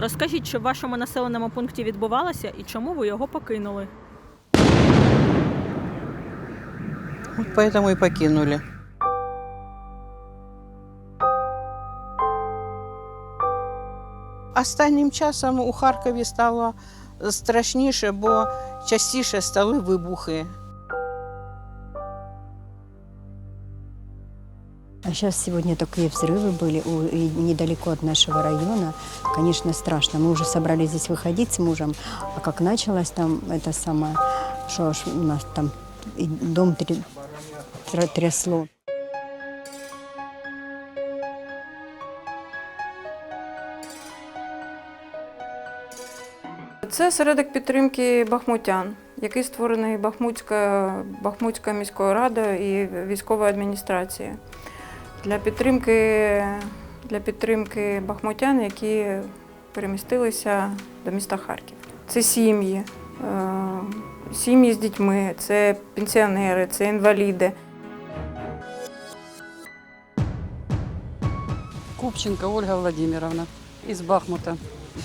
Розкажіть, що в вашому населеному пункті відбувалося і чому ви його покинули? Вот поэтому и покинули. Останнім часом у Харкові стало страшніше, бо частіше стали вибухи. А сейчас сегодня такие взрывы были у, и недалеко от нашего района. Конечно, страшно. Мы уже собрались здесь выходить с мужем. А как началось там это самое, что аж у нас там и дом тря- тря- трясло. Це середок підтримки бахмутян, який створений Бахмутська, Бахмутською міською радою і військовою адміністрацією для підтримки, для підтримки бахмутян, які перемістилися до міста Харків. Це сім'ї, е, сім'ї з дітьми, це пенсіонери, це інваліди. Купченко Ольга Владимировна из Бахмута.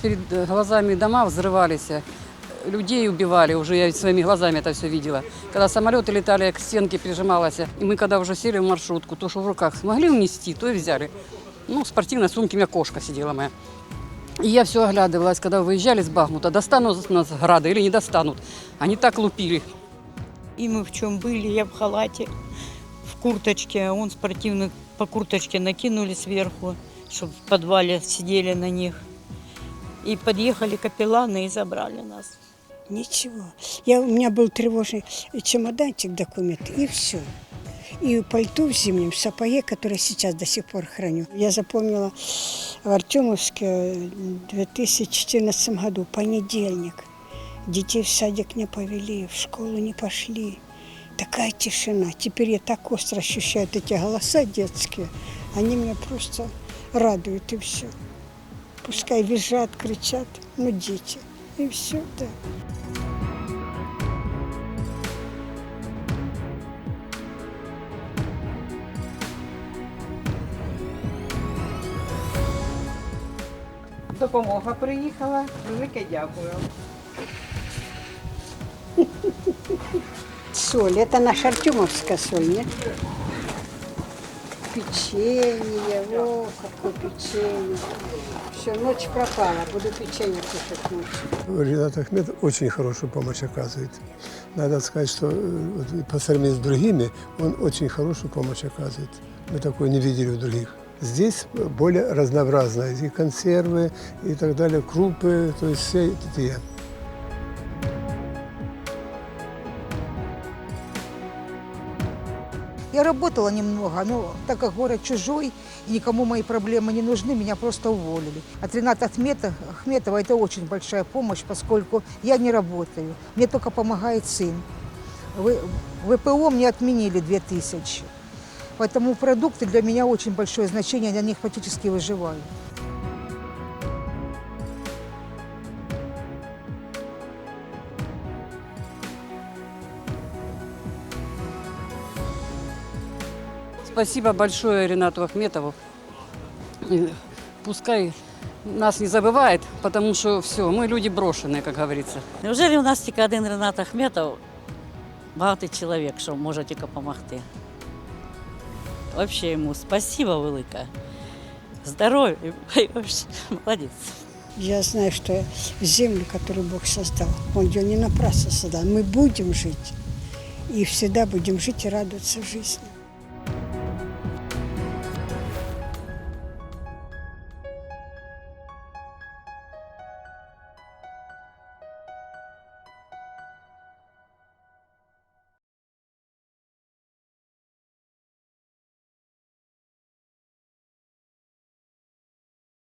Перед э, глазами дома взрывались, э, Людей убивали, уже я своими глазами это все видела. Когда самолеты летали, к стенке прижималась. И мы когда уже сели в маршрутку, то, что в руках смогли унести, то и взяли. Ну, в спортивной сумке у меня кошка сидела моя. И я все оглядывалась, когда выезжали с Бахмута, достанут нас грады или не достанут. Они так лупили. И мы в чем были, я в халате, в курточке, а он спортивный по курточке накинули сверху, чтобы в подвале сидели на них. И подъехали капелланы и забрали нас. Ничего. Я, у меня был тревожный чемоданчик, документ, и все. И пальто в зимнем, в сапоге, которое сейчас до сих пор храню. Я запомнила в Артемовске в 2014 году, понедельник. Детей в садик не повели, в школу не пошли. Такая тишина. Теперь я так остро ощущаю эти голоса детские. Они меня просто радуют, и все. Пускай визжат, кричат, ну дети. И все, да. Допомога приїхала. Велике дякую. Соль, это наша артемовская соль, нет? Печенье, о, какое печенье. Все, ночь пропала, буду печенье кушать ночью. Ренат Ахмед очень хорошую помощь оказывает. Надо сказать, что э, вот по сравнению с другими, он очень хорошую помощь оказывает. Мы такое не видели у других. Здесь более разнообразно. И консервы, и так далее, крупы, то есть все эти Я работала немного, но так как город чужой, и никому мои проблемы не нужны, меня просто уволили. От Рената Ахмета, Ахметова это очень большая помощь, поскольку я не работаю. Мне только помогает сын. В- ВПО мне отменили 2000. Поэтому продукты для меня очень большое значение, я на них практически выживаю. Спасибо большое Ренату Ахметову. И Пускай нас не забывает, потому что все, мы люди брошенные, как говорится. Неужели у нас тільки один Ренат Ахметов, багатий чоловік, що може тільки допомогти? Взагалі йому спасибо велике. Здоров'я, і вообще молодець. Я знаю, что землю, которую Бог создал, Он ее не напрасно создал. Мы будем жить. И всегда будем жить и радоваться жизни.